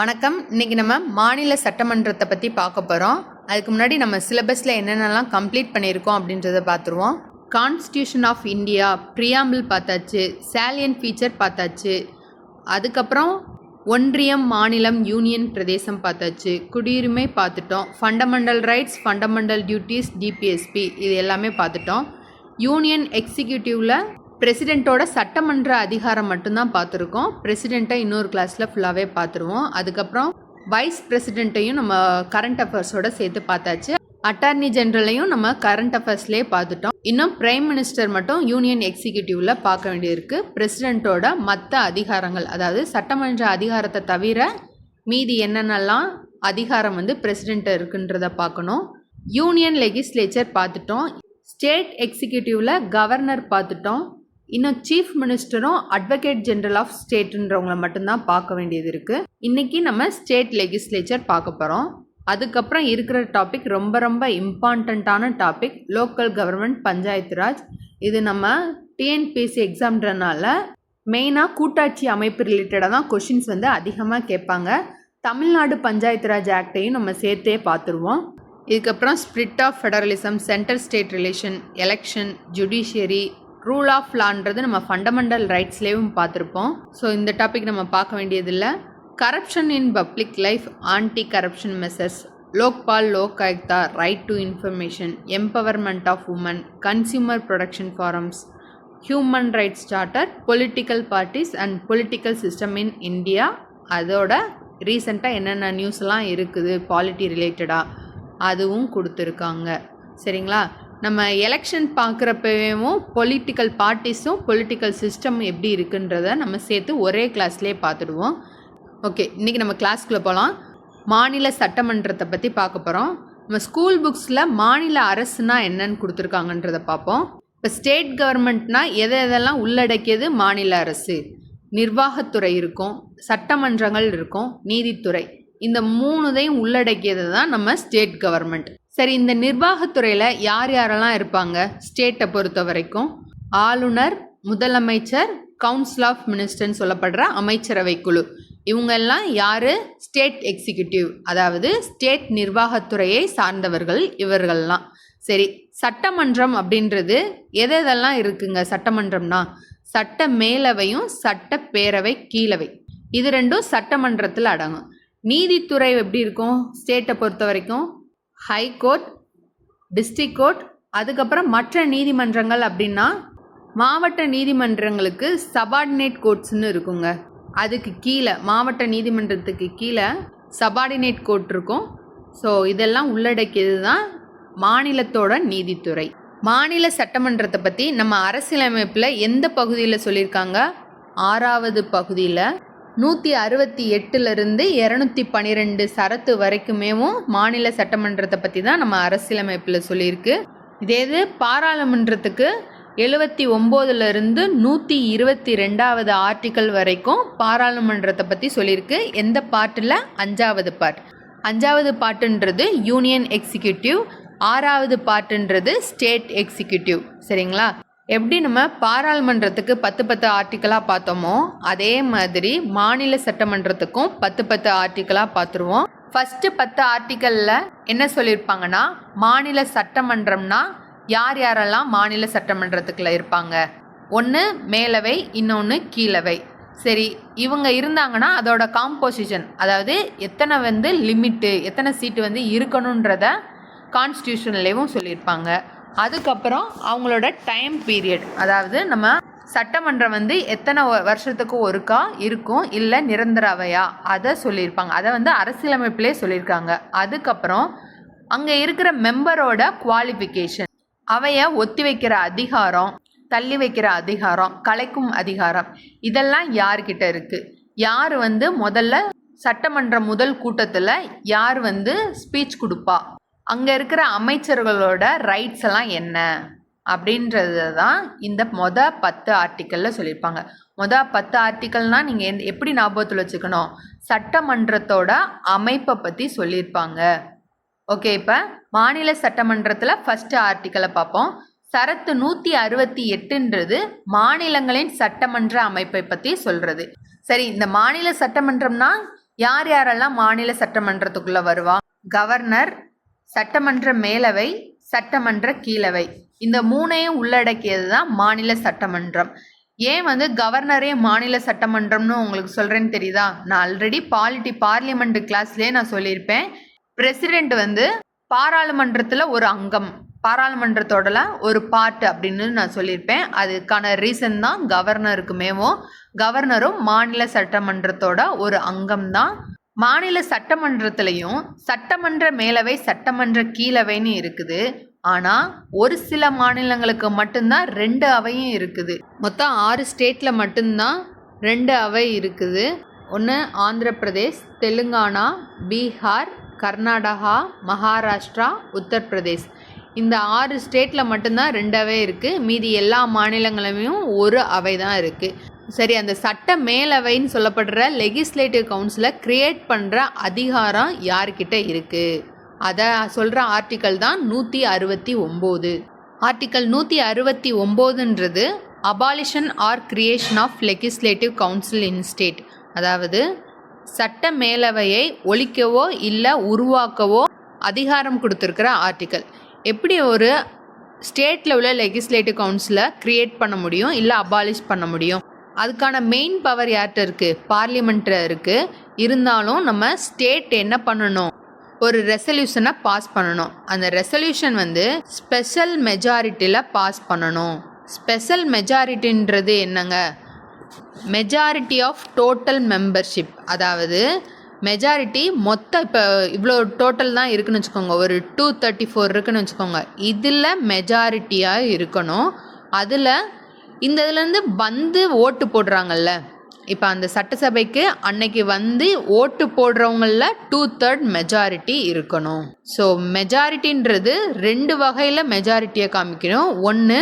வணக்கம். இன்னைக்கு நம்ம மாநில சட்டமன்றத்தை பற்றி பார்க்க போகிறோம் அதுக்கு முன்னாடி நம்ம சிலபஸில் என்னென்னலாம் கம்ப்ளீட் பண்ணியிருக்கோம் அப்படின்றத பார்த்துருவோம். கான்ஸ்டியூஷன் ஆஃப் இந்தியா ப்ரியாம்பிள் பார்த்தாச்சு. சேலியன் ஃபீச்சர் பார்த்தாச்சு. அதுக்கப்புறம் ஒன்றியம் மாநிலம் யூனியன் பிரதேசம் பார்த்தாச்சு. குடியுரிமை பார்த்துட்டோம். Fundamental rights fundamental duties DPSP இது எல்லாமே பார்த்துட்டோம். யூனியன் எக்ஸிக்யூட்டிவில் பிரசிடெண்ட்டோட சட்டமன்ற அதிகாரம் மட்டும்தான் பார்த்துருக்கோம். பிரசிடெண்ட்டை இன்னொரு கிளாஸில் ஃபுல்லாகவே பார்த்துருவோம். அதுக்கப்புறம் வைஸ் பிரசிடெண்ட்டையும் நம்ம கரண்ட் அஃபேர்ஸோட சேர்த்து பார்த்தாச்சு. அட்டார்னி ஜெனரலையும் நம்ம கரண்ட் அஃபேர்ஸ்லேயே பார்த்துட்டோம். இன்னும் பிரைம் மினிஸ்டர் மட்டும் யூனியன் எக்ஸிக்யூட்டிவ்ல பார்க்க வேண்டியிருக்கு. பிரசிடெண்ட்டோட மற்ற அதிகாரங்கள் அதாவது சட்டமன்ற அதிகாரத்தை தவிர மீதி என்னென்னலாம் அதிகாரம் வந்து பிரசிடெண்ட் இருக்குன்றத பார்க்கணும். யூனியன் லெகிஸ்லேச்சர் பார்த்துட்டோம். ஸ்டேட் எக்ஸிக்யூட்டிவ்ல கவர்னர் பார்த்துட்டோம். இன்னும் சீஃப் மினிஸ்டரும் அட்வொகேட் ஜென்ரல் ஆஃப் ஸ்டேட்டுன்றவங்களை மட்டும்தான் பார்க்க வேண்டியது இருக்குது இன்னைக்கு நம்ம ஸ்டேட் லெகிஸ்லேச்சர் பார்க்க போகிறோம் அதுக்கப்புறம் இருக்கிற டாபிக் ரொம்ப ரொம்ப இம்பார்ட்டண்ட்டான topic local government panchayat raj. இது நம்ம டிஎன்பிஎஸ்சி எக்ஸாம்ன்றனால மெயினாக கூட்டாட்சி அமைப்பு ரிலேட்டடாக தான் கொஷின்ஸ் வந்து அதிகமாக கேட்பாங்க. தமிழ்நாடு பஞ்சாயத்து ராஜ் ஆக்டையும் நம்ம சேர்த்தே பார்த்துருவோம். இதுக்கப்புறம் spirit of federalism centre state relation election judiciary rule of லான்றது நம்ம ஃபண்டமெண்டல் ரைட்ஸ்லேயும் பார்த்துருப்போம். ஸோ இந்த டாபிக் நம்ம பார்க்க வேண்டியதில்லை. Corruption in public life anti corruption measures Lokpal Lok Ayukta right to information empowerment of women consumer protection forums human rights charter political parties and political system in India அதோட ரீசெண்டாக என்னென்ன நியூஸ்லாம் இருக்குது polity ரிலேட்டடாக அதுவும் கொடுத்துருக்காங்க. சரிங்களா? நம்ம எலெக்ஷன் பார்க்குறப்பவும் பொலிட்டிக்கல் பார்ட்டிஸும் பொலிட்டிக்கல் சிஸ்டம் எப்படி இருக்குன்றத நம்ம சேர்த்து ஒரே கிளாஸ்லேயே பார்த்துடுவோம். ஓகே இன்றைக்கி நம்ம கிளாஸ்க்குள்ளே போகலாம் மாநில சட்டமன்றத்தை பற்றி பார்க்க போகிறோம் நம்ம ஸ்கூல் புக்ஸில் மாநில அரசுனா என்னன்னு கொடுத்துருக்காங்கன்றதை பார்ப்போம். இப்போ ஸ்டேட் கவர்மெண்ட்னா எதை எதெல்லாம் உள்ளடக்கியது மாநில அரசு? நிர்வாகத்துறை இருக்கும் சட்டமன்றங்கள் இருக்கும் நீதித்துறை. இந்த மூணுதையும் உள்ளடக்கியது தான் நம்ம ஸ்டேட் கவர்மெண்ட் சரி இந்த நிர்வாகத்துறையில் யார் யாரெல்லாம் இருப்பாங்க? ஸ்டேட்டை பொறுத்த வரைக்கும் ஆளுநர் முதலமைச்சர் கவுன்சில் ஆஃப் மினிஸ்டர்னு சொல்லப்படுற அமைச்சரவை குழு. இவங்கெல்லாம் யார்? ஸ்டேட் எக்ஸிக்யூட்டிவ் அதாவது ஸ்டேட் நிர்வாகத்துறையை சார்ந்தவர்கள் இவர்கள்லாம். சரி சட்டமன்றம் அப்படின்றது எது எதெல்லாம் இருக்குங்க சட்டமன்றம்னா? சட்ட மேலவையும் சட்டப்பேரவை கீழவை. இது ரெண்டும் சட்டமன்றத்தில் அடங்கும். நீதித்துறை எப்படி இருக்கும்? ஸ்டேட்டை பொறுத்த வரைக்கும் ஹை கோர்ட் டிஸ்ட்ரிக் கோர்ட் அதுக்கப்புறம் மற்ற நீதிமன்றங்கள் அப்படின்னா மாவட்ட நீதிமன்றங்களுக்கு சபார்டினேட் கோர்ட்ஸ்னு இருக்குங்க. அதுக்கு கீழே மாவட்ட நீதிமன்றத்துக்கு கீழே சபார்டினேட் கோர்ட் இருக்கும். ஸோ இதெல்லாம் உள்ளடக்கியது தான் மாநிலத்தோட நீதித்துறை. மாநில சட்டமன்றத்தை பற்றி நம்ம அரசியலமைப்பில் எந்த பகுதியில் சொல்லியிருக்காங்க? ஆறாவது பகுதியில் நூற்றி அறுபத்தி எட்டுலேருந்து இரநூத்தி பன்னிரெண்டு சரத்து வரைக்குமேவும் மாநில சட்டமன்றத்தை பற்றி தான் நம்ம அரசியலமைப்பில் சொல்லியிருக்கு. இதே இது பாராளுமன்றத்துக்கு எழுபத்தி ஒம்போதுலேருந்து நூற்றி இருபத்தி ரெண்டாவது ஆர்டிக்கல் வரைக்கும் பாராளுமன்றத்தை பற்றி சொல்லியிருக்கு. எந்த பாட்டில்? அஞ்சாவது பாட் அஞ்சாவது பாட்டுன்றது யூனியன் எக்ஸிக்யூட்டிவ் ஆறாவது பாட்டுன்றது ஸ்டேட் எக்ஸிக்யூட்டிவ். சரிங்களா? எப்படி நம்ம பாராளுமன்றத்துக்கு பத்து பத்து ஆர்டிக்கலாக பார்த்தோமோ அதே மாதிரி மாநில சட்டமன்றத்துக்கும் பத்து பத்து ஆர்டிக்கலாக பார்த்துருவோம். ஃபஸ்ட்டு பத்து ஆர்டிக்கலில் என்ன சொல்லியிருப்பாங்கன்னா மாநில சட்டமன்றம்னா யார் யாரெல்லாம் மாநில சட்டமன்றத்துக்குள்ள இருப்பாங்க? ஒன்று மேலவை இன்னொன்று கீழவை. சரி இவங்க இருந்தாங்கன்னா அதோட காம்போசிஷன் அதாவது எத்தனை வந்து லிமிட்டு எத்தனை சீட்டு வந்து இருக்கணுன்றத கான்ஸ்டியூஷன்லேயும் சொல்லியிருப்பாங்க. அதுக்கப்புறம் அவங்களோட டைம் பீரியட் அதாவது நம்ம சட்டமன்றம் வந்து எத்தனை வருஷத்துக்கு ஒருக்கா இருக்கும் இல்லை நிரந்தரவையா அதை சொல்லியிருப்பாங்க. அதை வந்து அரசியலமைப்பிலே சொல்லியிருக்காங்க. அதுக்கப்புறம் அங்கே இருக்கிற மெம்பரோட குவாலிஃபிகேஷன் அவைய ஒத்தி வைக்கிற அதிகாரம் தள்ளி வைக்கிற அதிகாரம் கலைக்கும் அதிகாரம் இதெல்லாம் யார்கிட்ட இருக்குது யார் வந்து முதல்ல சட்டமன்ற முதல் கூட்டத்தில் யார் வந்து ஸ்பீச் கொடுப்பா? அங்கே இருக்கிற அமைச்சர்களோட ரைட்ஸ் எல்லாம் என்ன? அப்படின்றது தான் இந்த மொத பத்து ஆர்டிக்கலில் சொல்லியிருப்பாங்க. மொத பத்து ஆர்டிக்கல்னால் நீங்கள் எந் எப்படி ஞாபகத்தில் வச்சுக்கணும்? சட்டமன்றத்தோட அமைப்பை பற்றி சொல்லியிருப்பாங்க. ஓகே இப்போ மாநில சட்டமன்றத்தில் ஃபஸ்ட்டு ஆர்டிக்கலை பார்ப்போம். சரத்து நூற்றி அறுபத்தி எட்டுன்றது மாநிலங்களின் சட்டமன்ற அமைப்பை பற்றி சொல்கிறது சரி இந்த மாநில சட்டமன்றம்னா யார் யாரெல்லாம் மாநில சட்டமன்றத்துக்குள்ளே வருவா? கவர்னர் சட்டமன்ற மேலவை சட்டமன்ற கீழவை. இந்த மூணையும் உள்ளடக்கியது தான் மாநில சட்டமன்றம். ஏன் வந்து கவர்னரே மாநில சட்டமன்றம்னு உங்களுக்கு சொல்கிறேன்னு தெரியுதா? நான் ஆல்ரெடி பாலிட்டி பார்லிமெண்ட் கிளாஸ்லேயே நான் சொல்லியிருப்பேன். பிரசிடெண்ட் வந்து பாராளுமன்றத்தில் ஒரு அங்கம் பாராளுமன்றத்தோடல ஒரு பார்ட் அப்படின்னு நான் சொல்லியிருப்பேன். அதுக்கான ரீசன் தான் கவர்னருக்கு மேவும் கவர்னரும் மாநில சட்டமன்றத்தோட ஒரு அங்கம் தான் மாநில சட்டமன்றத்திலையும் சட்டமன்ற மேலவை சட்டமன்ற கீழவைன்னு இருக்குது. ஆனால் ஒரு சில மாநிலங்களுக்கு மட்டும்தான் ரெண்டு அவையும் இருக்குது. மொத்தம் ஆறு ஸ்டேட்டில் மட்டும்தான் ரெண்டு அவை இருக்குது. ஒன்று ஆந்திர பிரதேஷ் தெலுங்கானா பீகார் கர்நாடகா மகாராஷ்டிரா உத்தரப்பிரதேஷ் இந்த ஆறு ஸ்டேட்டில் மட்டும்தான் ரெண்டு அவை இருக்குது மீதி எல்லா மாநிலங்களையும் ஒரு அவை தான் இருக்குது சரி அந்த சட்ட மேலவைன்னு சொல்லப்படுற லெகிஸ்லேட்டிவ் கவுன்சிலை க்ரியேட் பண்ணுற அதிகாரம் யார்கிட்ட இருக்குது அதை சொல்கிற ஆர்டிக்கல் தான் நூற்றி அறுபத்தி ஒம்பது. ஆர்டிக்கல் நூற்றி அறுபத்தி ஒம்போதுன்றது abolition or creation of legislative council in state அதாவது சட்ட மேலவையை ஒழிக்கவோ இல்லை உருவாக்கவோ அதிகாரம் கொடுத்துருக்கிற ஆர்டிக்கல் எப்படி ஒரு ஸ்டேட்டில் உள்ள லெகிஸ்லேட்டிவ் கவுன்சிலை க்ரியேட் பண்ண முடியும் இல்லை அபாலிஷ் பண்ண முடியும்? அதுக்கான மெயின் பவர் யார்கிட்ட இருக்குது பார்லிமெண்ட்டில் இருக்குது இருந்தாலும் நம்ம ஸ்டேட் என்ன பண்ணணும்? ஒரு ரெசல்யூஷனை பாஸ் பண்ணணும். அந்த ரெசல்யூஷன் வந்து ஸ்பெஷல் மெஜாரிட்டியில் பாஸ் பண்ணணும். ஸ்பெஷல் மெஜாரிட்டின்றது என்னங்க? மெஜாரிட்டி ஆஃப் டோட்டல் மெம்பர்ஷிப் அதாவது மெஜாரிட்டி மொத்த இப்போ இவ்வளோ டோட்டல் தான் இருக்குன்னு வச்சுக்கோங்க. ஒரு டூ தேர்ட்டி ஃபோர் இருக்குன்னு வச்சுக்கோங்க. இதில் மெஜாரிட்டியாக இருக்கணும். அதில் இந்த இதுலேருந்து வந்து ஓட்டு போடுறாங்கல்ல. இப்போ அந்த சட்டசபைக்கு அன்னைக்கு வந்து ஓட்டு போடுறவங்களில் டூ தேர்ட் மெஜாரிட்டி இருக்கணும். ஸோ மெஜாரிட்டின்றது ரெண்டு வகையில் மெஜாரிட்டியை காமிக்கணும். ஒன்று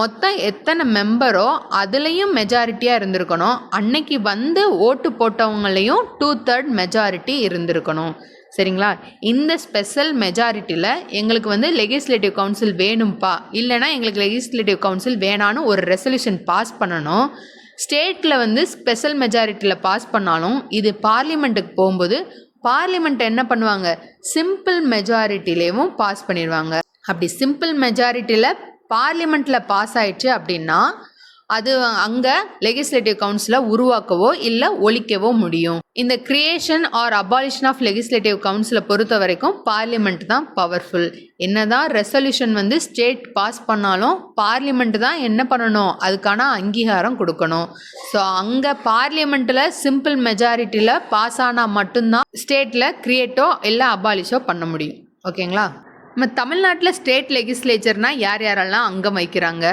மொத்தம் எத்தனை மெம்பரோ அதுலேயும் மெஜாரிட்டியாக இருந்திருக்கணும். அன்னைக்கு வந்து ஓட்டு போட்டவங்களையும் டூ தேர்ட் மெஜாரிட்டி இருந்திருக்கணும். சரிங்களா? இந்த ஸ்பெஷல் மெஜாரிட்டியில் எங்களுக்கு வந்து லெகிஸ்லேட்டிவ் கவுன்சில் வேணும்ப்பா இல்லைனா எங்களுக்கு லெகிஸ்லேட்டிவ் கவுன்சில் வேணான்னு ஒரு ரெசல்யூஷன் பாஸ் பண்ணணும். ஸ்டேட்டில் வந்து ஸ்பெஷல் மெஜாரிட்டியில் பாஸ் பண்ணாலும் இது பார்லிமெண்ட்டுக்கு போகும்போது பார்லிமெண்ட் என்ன பண்ணுவாங்க? சிம்பிள் மெஜாரிட்டிலேயும் பாஸ் பண்ணிடுவாங்க. அப்படி சிம்பிள் மெஜாரிட்டியில் பார்லிமெண்ட்டில் பாஸ் ஆயிடுச்சு அப்படின்னா அது அங்கே லெகிஸ்லேட்டிவ் கவுன்சிலை உருவாக்கவோ இல்லை ஒழிக்கவோ முடியும். இந்த creation or abolition of legislative கவுன்சிலை பொறுத்த வரைக்கும் பார்லிமெண்ட் தான் பவர்ஃபுல் என்னதான் ரெசல்யூஷன் வந்து ஸ்டேட் பாஸ் பண்ணாலும் பார்லிமெண்ட் தான் என்ன பண்ணணும்? அதுக்கான அங்கீகாரம் கொடுக்கணும். ஸோ அங்கே பார்லிமெண்ட்டில் சிம்பிள் மெஜாரிட்டியில் பாஸ் ஆனால் மட்டும்தான் ஸ்டேட்டில் கிரியேட்டோ இல்லை அபாலிஷோ பண்ண முடியும். ஓகேங்களா நம்ம தமிழ்நாட்டில் ஸ்டேட் லெகிஸ்லேச்சர்னால் யார் யாரெல்லாம் அங்கம் வைக்கிறாங்க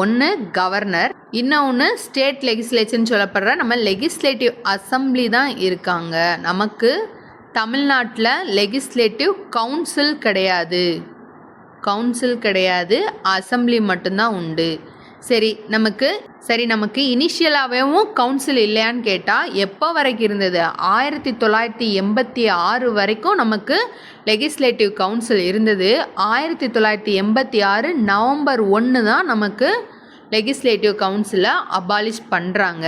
ஒன்று கவர்னர் இன்னொன்று ஸ்டேட் லெகிஸ்லேச்சர்னு சொல்லப்படுற நம்ம லெகிஸ்லேட்டிவ் அசம்பிளி தான் இருக்காங்க. நமக்கு தமிழ்நாட்டில் லெகிஸ்லேட்டிவ் கவுன்சில் கிடையாது. கவுன்சில் கிடையாது அசம்பிளி மட்டும்தான் உண்டு. சரி நமக்கு சரி நமக்கு இனிஷியலாகவும் கவுன்சில் இல்லையான்னு கேட்டால் எப்போ வரைக்கும் இருந்தது? ஆயிரத்தி தொள்ளாயிரத்தி எண்பத்தி ஆறு வரைக்கும் நமக்கு லெகிஸ்லேட்டிவ் கவுன்சில் இருந்தது. ஆயிரத்தி தொள்ளாயிரத்தி எண்பத்தி ஆறு நவம்பர் ஒன்று தான் நமக்கு லெகிஸ்லேட்டிவ் கவுன்சிலை அபாலிஷ் பண்ணுறாங்க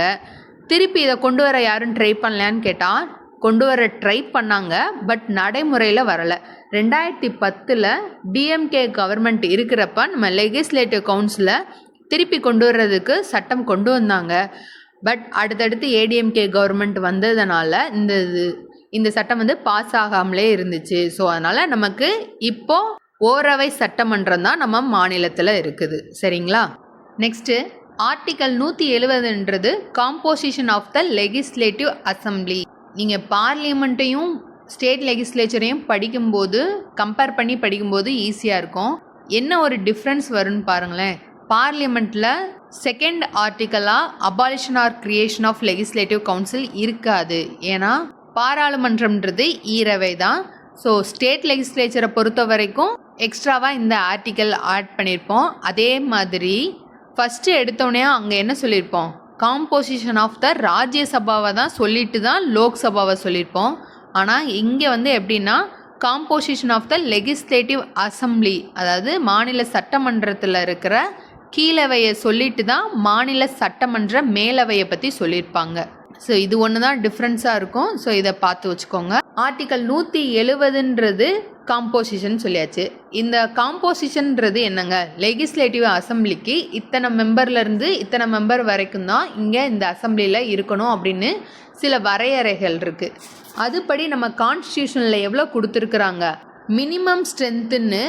திருப்பி இதை கொண்டு வர யாரும் ட்ரை பண்ணலான்னு கேட்டால் கொண்டு வர ட்ரை பண்ணாங்க பட் நடைமுறையில் வரலை. ரெண்டாயிரத்தி பத்தில் டிஎம்கே கவர்மெண்ட் இருக்கிறப்ப நம்ம லெகிஸ்லேட்டிவ் கவுன்சிலை திருப்பி கொண்டு வர்றதுக்கு சட்டம் கொண்டு வந்தாங்க. பட் அடுத்தடுத்து ஏடிஎம்கே கவர்மெண்ட் வந்ததுனால இந்த இது இந்த சட்டம் வந்து பாஸ் ஆகாமலே இருந்துச்சு. ஸோ அதனால் நமக்கு இப்போ ஓரவை சட்டமன்றம் தான் நம்ம மாநிலத்தில் இருக்குது. சரிங்களா? நெக்ஸ்ட்டு ஆர்டிக்கல் நூற்றி எழுபதுன்றது composition of the legislative assembly நீங்கள் பார்லிமெண்ட்டையும் ஸ்டேட் லெகிஸ்லேச்சரையும் படிக்கும்போது கம்பேர் பண்ணி படிக்கும்போது ஈஸியாக இருக்கும். என்ன ஒரு டிஃப்ரென்ஸ் வரும்னு பாருங்களேன். பார்லிமெண்ட்டில் second ஆர்டிக்கலாக abolition or creation of legislative council இருக்காது. ஏன்னா பாராளுமன்றம்ன்றது ஈரவை தான் ஸோ ஸ்டேட் லெகிஸ்லேச்சரை பொறுத்த வரைக்கும் எக்ஸ்ட்ராவாக இந்த ஆர்டிக்கல் ஆட் பண்ணியிருப்போம் அதே மாதிரி ஃபஸ்ட்டு எடுத்தோடனே அங்கே என்ன சொல்லியிருப்போம் காம்போசிஷன் ஆஃப் த ராஜ்யசபாவை தான் சொல்லிட்டு தான் லோக்சபாவை சொல்லியிருப்போம் ஆனால் இங்கே வந்து எப்படின்னா composition of the legislative assembly அதாவது மாநில சட்டமன்றத்தில் இருக்கிற கீழவையை சொல்லிட்டு தான் மாநில சட்டமன்ற மேலவையை பற்றி சொல்லியிருப்பாங்க. ஸோ இது ஒன்று தான் டிஃப்ரென்ஸாக இருக்கும். ஸோ இதை பார்த்து வச்சுக்கோங்க. ஆர்டிக்கல் நூற்றி எழுபதுன்றது காம்போசிஷன் சொல்லியாச்சு. இந்த காம்போசிஷன்ன்றது என்னங்க? லெகிஸ்லேட்டிவ் அசம்பிளிக்கு இத்தனை மெம்பர்லேருந்து இத்தனை மெம்பர் வரைக்கும் தான் இங்கே இந்த அசம்பிளியில் இருக்கணும் அப்படின்னு சில வரையறைகள் இருக்குது அதுபடி நம்ம கான்ஸ்டியூஷனில் எவ்வளோ கொடுத்துருக்குறாங்க? மினிமம் ஸ்ட்ரென்த்துன்னு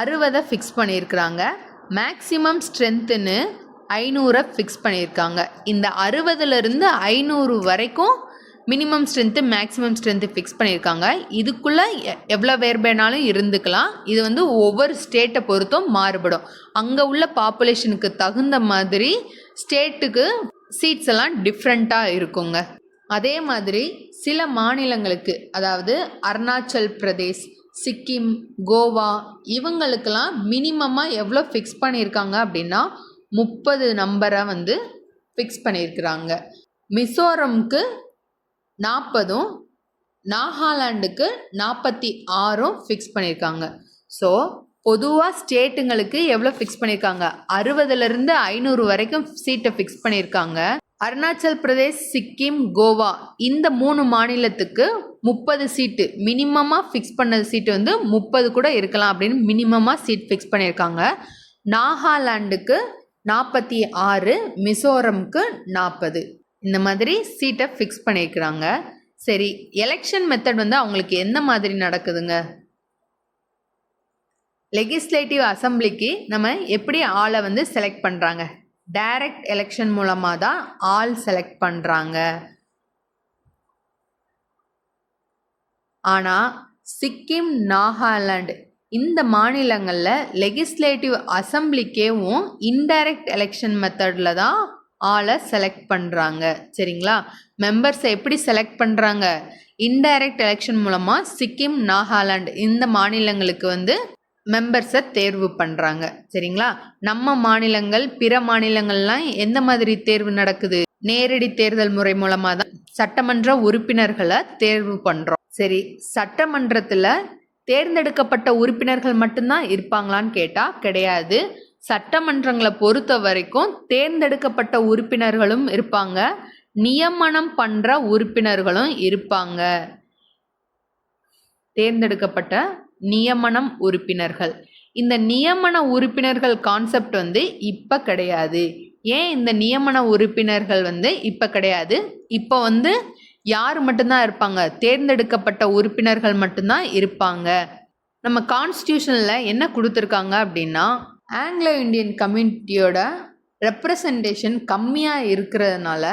அறுபதை ஃபிக்ஸ் பண்ணியிருக்கிறாங்க. மேக்ஸிமம் ஸ்ட்ரென்த்துன்னு ஐநூறை ஃபிக்ஸ் பண்ணியிருக்காங்க. இந்த அறுபதுலேருந்து ஐநூறு வரைக்கும் minimum strength maximum strength fix பண்ணியிருக்காங்க. இதுக்குள்ளே எவ்வளோ பேர் வேணாலும் இருந்துக்கலாம். இது வந்து ஒவ்வொரு ஸ்டேட்டை பொறுத்தும் மாறுபடும். அங்கே உள்ள பாப்புலேஷனுக்கு தகுந்த மாதிரி ஸ்டேட்டுக்கு சீட்ஸ் எல்லாம் டிஃப்ரெண்ட்டாக இருக்குங்க. அதே மாதிரி சில மாநிலங்களுக்கு அதாவது அருணாச்சல் பிரதேஷ் சிக்கிம் கோவா இவங்களுக்கெல்லாம் மினிமமாக எவ்வளோ ஃபிக்ஸ் பண்ணியிருக்காங்க அப்படின்னா முப்பது நம்பரை வந்து ஃபிக்ஸ் பண்ணியிருக்கிறாங்க. மிசோரம்க்கு நாற்பதும் நாகாலாண்டுக்கு நாற்பத்தி ஆறும் ஃபிக்ஸ் பண்ணியிருக்காங்க. ஸோ பொதுவாக ஸ்டேட்டுங்களுக்கு எவ்வளோ ஃபிக்ஸ் பண்ணியிருக்காங்க? அறுபதுலேருந்து ஐநூறு வரைக்கும் சீட்டை ஃபிக்ஸ் பண்ணியிருக்காங்க. அருணாச்சல் பிரதேஷ் சிக்கிம் கோவா இந்த மூணு மாநிலத்துக்கு முப்பது சீட்டு மினிமமாக ஃபிக்ஸ் பண்ண சீட்டு வந்து முப்பது கூட இருக்கலாம் அப்படின்னு மினிமமாக சீட் ஃபிக்ஸ் பண்ணியிருக்காங்க. நாகாலாண்டுக்கு நாற்பத்தி ஆறு மிசோரம்க்கு நாற்பது இந்த மாதிரி சீட்டை ஃபிக்ஸ் பண்ணியிருக்கிறாங்க. சரி எலெக்ஷன் மெத்தட் வந்து அவங்களுக்கு எந்த மாதிரி நடக்குதுங்க? லெகிஸ்லேட்டிவ் அசம்பிளிக்கு நம்ம எப்படி ஆளை வந்து செலக்ட் பண்ணுறாங்க டைரக்ட் எலெக்ஷன் மூலமாக தான் ஆள் செலக்ட் பண்ணுறாங்க ஆனால் சிக்கிம் நாகாலாண்டு இந்த மாநிலங்களில் லெகிஸ்லேட்டிவ் அசம்பிளிக்கேவும் இன்டைரக்ட் எலெக்ஷன் மெத்தடில் தான் ஆளை செலக்ட் பண்ணுறாங்க சரிங்களா? மெம்பர்ஸை எப்படி செலக்ட் பண்ணுறாங்க இன்டைரக்ட் எலெக்ஷன் மூலமாக சிக்கிம் நாகாலாண்டு இந்த மாநிலங்களுக்கு வந்து மெம்பர்ஸை தேர்வு பண்ணுறாங்க சரிங்களா? நம்ம மாநிலங்கள் பிற மாநிலங்கள்லாம் எந்த மாதிரி தேர்வு நடக்குது? நேரடி தேர்தல் முறை மூலமாக தான் சட்டமன்ற உறுப்பினர்களை தேர்வு பண்ணுறோம் சரி சட்டமன்றத்தில் தேர்ந்தெடுக்கப்பட்ட உறுப்பினர்கள் மட்டும்தான் இருப்பாங்களான்னு கேட்டால் கிடையாது. சட்டமன்றங்களை பொறுத்த வரைக்கும் தேர்ந்தெடுக்கப்பட்ட உறுப்பினர்களும் இருப்பாங்க. நியமனம் பண்ணுற உறுப்பினர்களும் இருப்பாங்க. தேர்ந்தெடுக்கப்பட்ட நியமனம் உறுப்பினர்கள். இந்த நியமன உறுப்பினர்கள் கான்செப்ட் வந்து இப்போ கிடையாது. ஏன் இந்த நியமன உறுப்பினர்கள் வந்து இப்போ கிடையாது? இப்போ வந்து யார் மட்டும்தான் இருப்பாங்க? தேர்ந்தெடுக்கப்பட்ட உறுப்பினர்கள் மட்டும்தான் இருப்பாங்க. நம்ம கான்ஸ்டியூஷனில் என்ன கொடுத்துருக்காங்க அப்படின்னா ஆங்கிலோ இந்தியன் கம்யூனிட்டியோட ரெப்ரசன்டேஷன் கம்மியாக இருக்கிறதுனால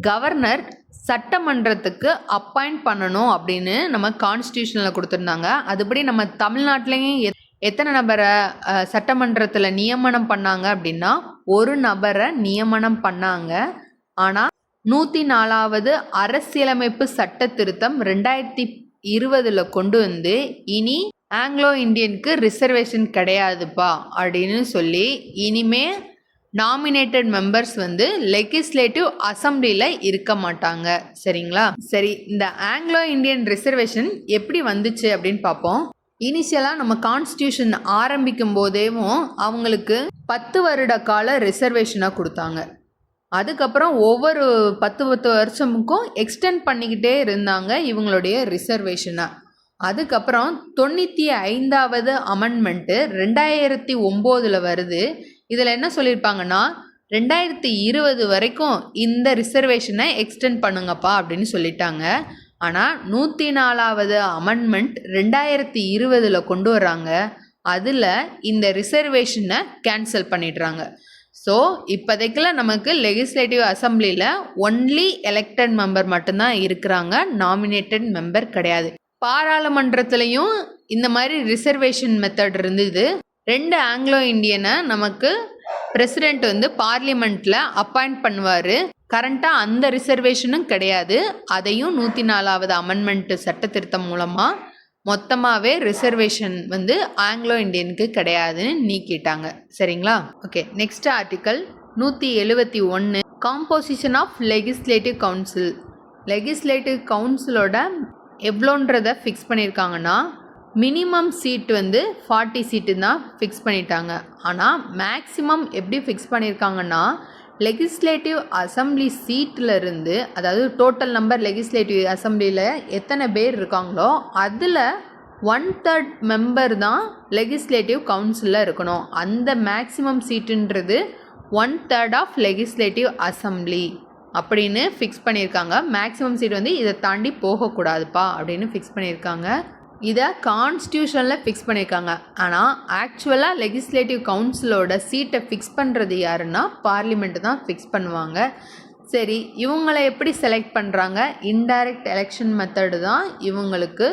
கவர்னர் சட்டமன்றத்துக்கு அப்பாயிண்ட் பண்ணணும் அப்படின்னு நம்ம கான்ஸ்டியூஷனில் கொடுத்துருந்தாங்க. அதுபடி நம்ம தமிழ்நாட்டிலையும் எத் எத்தனை நபரை சட்டமன்றத்தில் நியமனம் பண்ணாங்க அப்படின்னா ஒரு நபரை நியமனம் பண்ணாங்க. ஆனால் நூற்றி நாலாவது அரசியலமைப்பு சட்ட திருத்தம் ரெண்டாயிரத்தி இருபதில் கொண்டு வந்து இனி ஆங்கிலோ இந்தியனுக்கு ரிசர்வேஷன் கிடையாதுப்பா அப்படின்னு சொல்லி இனிமே நாமினேட்டட் மெம்பர்ஸ் வந்து லெகிஸ்லேட்டிவ் அசம்பிளியில் இருக்க மாட்டாங்க. சரிங்களா? சரி இந்த ஆங்கிலோ இந்தியன் ரிசர்வேஷன் எப்படி வந்துச்சு அப்படின்னு பார்ப்போம். இனிஷியலாக நம்ம கான்ஸ்டியூஷன் ஆரம்பிக்கும் போதேவும் அவங்களுக்கு பத்து வருட கால ரிசர்வேஷனாக கொடுத்தாங்க. அதுக்கப்புறம் ஒவ்வொரு பத்து பத்து வருஷமுக்கும் எக்ஸ்டெண்ட் பண்ணிக்கிட்டே இருந்தாங்க இவங்களுடைய ரிசர்வேஷனை அதுக்கப்புறம் தொண்ணூற்றி ஐந்தாவது அமெண்ட்மெண்ட்டு ரெண்டாயிரத்தி ஒம்போதில் வருது. இதில் என்ன சொல்லியிருப்பாங்கன்னா ரெண்டாயிரத்தி இருபது வரைக்கும் இந்த ரிசர்வேஷனை எக்ஸ்டெண்ட் பண்ணுங்கப்பா அப்படின்னு சொல்லிட்டாங்க. ஆனால் நூற்றி நாலாவது அமெண்ட்மெண்ட் ரெண்டாயிரத்தி இருபதில் கொண்டு வராங்க அதில் இந்த ரிசர்வேஷனை கேன்சல் பண்ணிடுறாங்க. ஸோ இப்போதைக்கில் நமக்கு லெகிஸ்லேட்டிவ் அசம்பிளியில் ஒன்லி எலெக்டட் மெம்பர் மட்டும்தான் இருக்கிறாங்க. நாமினேட்டட் மெம்பர் கிடையாது. பாராளுமன்றத்துலேயும் இந்த மாதிரி ரிசர்வேஷன் மெத்தட் இருந்தது. ரெண்டு ஆங்கிலோ இந்தியனை நமக்கு பிரசிடெண்ட் வந்து பார்லிமெண்ட்டில் அப்பாயிண்ட் பண்ணுவார். கரண்ட்டாக அந்த ரிசர்வேஷனும் கிடையாது. அதையும் நூற்றி நாலாவது அமெண்ட்மெண்ட்டு சட்ட திருத்தம் மூலமாக மொத்தமாகவே ரிசர்வேஷன் வந்து ஆங்கிலோ இந்தியனுக்கு கிடையாதுன்னு நீக்கிட்டாங்க. சரிங்களா? ஓகே நெக்ஸ்ட் ஆர்டிக்கல் நூற்றி எழுபத்தி ஒன்று composition of legislative council legislative கவுன்சிலோட எவ்வளோன்றதை ஃபிக்ஸ் பண்ணியிருக்காங்கன்னா மினிமம் சீட் வந்து ஃபார்ட்டி சீட்டு தான் ஃபிக்ஸ் பண்ணிட்டாங்க. ஆனால் மேக்ஸிமம் எப்படி ஃபிக்ஸ் பண்ணியிருக்காங்கன்னா லெகிஸ்லேட்டிவ் அசம்பிளி சீட்டில் இருந்து அதாவது டோட்டல் நம்பர் லெகிஸ்லேட்டிவ் அசம்பிளியில் எத்தனை பேர் இருக்காங்களோ அதில் ஒன் தேர்ட் மெம்பர் தான் லெகிஸ்லேட்டிவ் கவுன்சிலில் இருக்கணும். அந்த maximum சீட்டுன்றது one third of legislative assembly அப்படின்னு ஃபிக்ஸ் பண்ணியிருக்காங்க மேக்ஸிமம் சீட் வந்து இதை தாண்டி போகக்கூடாதுப்பா அப்படின்னு ஃபிக்ஸ் பண்ணியிருக்காங்க இதை கான்ஸ்டியூஷனில் ஃபிக்ஸ் பண்ணியிருக்காங்க ஆனால் ஆக்சுவலாக லெகிஸ்லேட்டிவ் கவுன்சிலோட சீட்டை ஃபிக்ஸ் பண்ணுறது யாருன்னா பார்லிமெண்ட்டு தான் ஃபிக்ஸ் பண்ணுவாங்க. சரி இவங்களை எப்படி செலக்ட் பண்ணுறாங்க இன்டைரக்ட் எலெக்ஷன் மெத்தடு தான் இவங்களுக்கு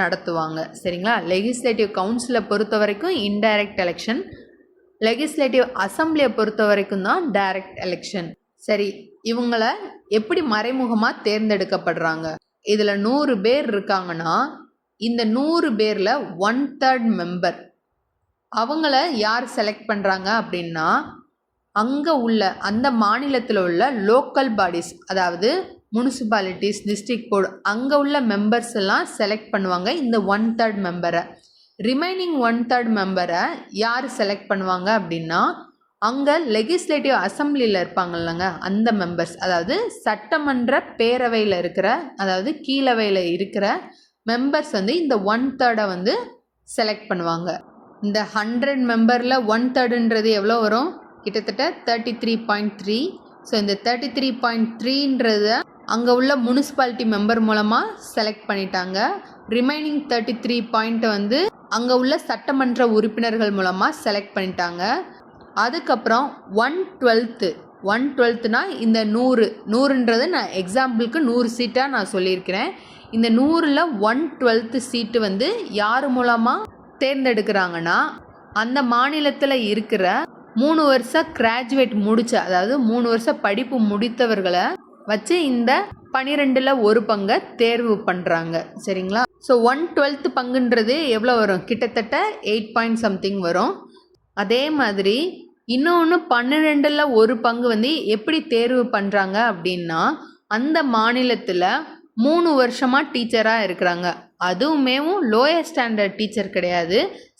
நடத்துவாங்க. சரிங்களா? லெகிஸ்லேட்டிவ் கவுன்சிலை பொறுத்த வரைக்கும் இன்டைரக்ட் எலெக்ஷன் லெகிஸ்லேட்டிவ் அசம்பிளியை பொறுத்த வரைக்கும் தான் டைரக்ட் எலெக்ஷன் சரி இவங்களை எப்படி மறைமுகமாக தேர்ந்தெடுக்கப்படுறாங்க? இதில் நூறு பேர் இருக்காங்கன்னா இந்த நூறு பேரில் ஒன் தேர்ட் மெம்பர் அவங்கள யார் செலக்ட் பண்ணுறாங்க அப்படின்னா அங்கே உள்ள அந்த மாநிலத்தில் உள்ள லோக்கல் பாடிஸ் அதாவது முனிசிபாலிட்டிஸ் டிஸ்ட்ரிக்ட் போர்டு அங்கே உள்ள மெம்பர்ஸ் எல்லாம் செலக்ட் பண்ணுவாங்க இந்த ஒன் தேர்ட் மெம்பரை ரிமைனிங் ஒன் தேர்ட் மெம்பரை யார் செலக்ட் பண்ணுவாங்க அப்படின்னா அங்கே லெகிஸ்லேட்டிவ் அசம்பிளியில் இருப்பாங்கல்லங்க அந்த மெம்பர்ஸ் அதாவது சட்டமன்ற பேரவையில் இருக்கிற அதாவது கீழவையில் இருக்கிற மெம்பர்ஸ் வந்து இந்த ஒன் தேர்டை வந்து செலக்ட் பண்ணுவாங்க. இந்த ஹண்ட்ரட் மெம்பரில் ஒன் தேர்டுன்றது எவ்வளோ வரும்? கிட்டத்தட்ட thirty three point three so இந்த தேர்ட்டி த்ரீ பாயிண்ட் த்ரீன்றத அங்கே உள்ள முனிசிபாலிட்டி மெம்பர் மூலமாக செலக்ட் பண்ணிட்டாங்க. ரிமைனிங் தேர்ட்டி த்ரீ பாயிண்ட்டை வந்து அங்கே உள்ள சட்டமன்ற உறுப்பினர்கள் மூலமாக செலக்ட் பண்ணிட்டாங்க. அதுக்கப்புறம் ஒன் டுவெல்த்து ஒன் டுவெல்த்துனா இந்த நூறு நூறுன்றது நான் எக்ஸாம்பிளுக்கு நூறு சீட்டாக நான் சொல்லியிருக்கிறேன். இந்த நூறில் ஒன் டுவெல்த்து சீட்டு வந்து யார் மூலமாக தேர்ந்தெடுக்கிறாங்கன்னா அந்த மாநிலத்தில் இருக்கிற மூணு வருஷம் கிராஜுவேட் முடித்த அதாவது மூணு வருஷம் படிப்பு முடித்தவர்களை வச்சு இந்த பனிரெண்டில் ஒரு பங்கை தேர்வு பண்ணுறாங்க சரிங்களா? ஸோ ஒன் டுவெல்த்து பங்குன்றது எவ்வளோ வரும்? கிட்டத்தட்ட எயிட் பாயிண்ட் சம்திங் வரும். அதே மாதிரி இன்னொன்று பன்னிரெண்டில் ஒரு பங்கு வந்து எப்படி தேர்வு பண்ணுறாங்க அப்படின்னா அந்த மாநிலத்தில் மூணு வருஷமாக டீச்சராக இருக்கிறாங்க. அதுவுமேவும் லோயர் ஸ்டாண்டர்ட் டீச்சர் கிடையாது.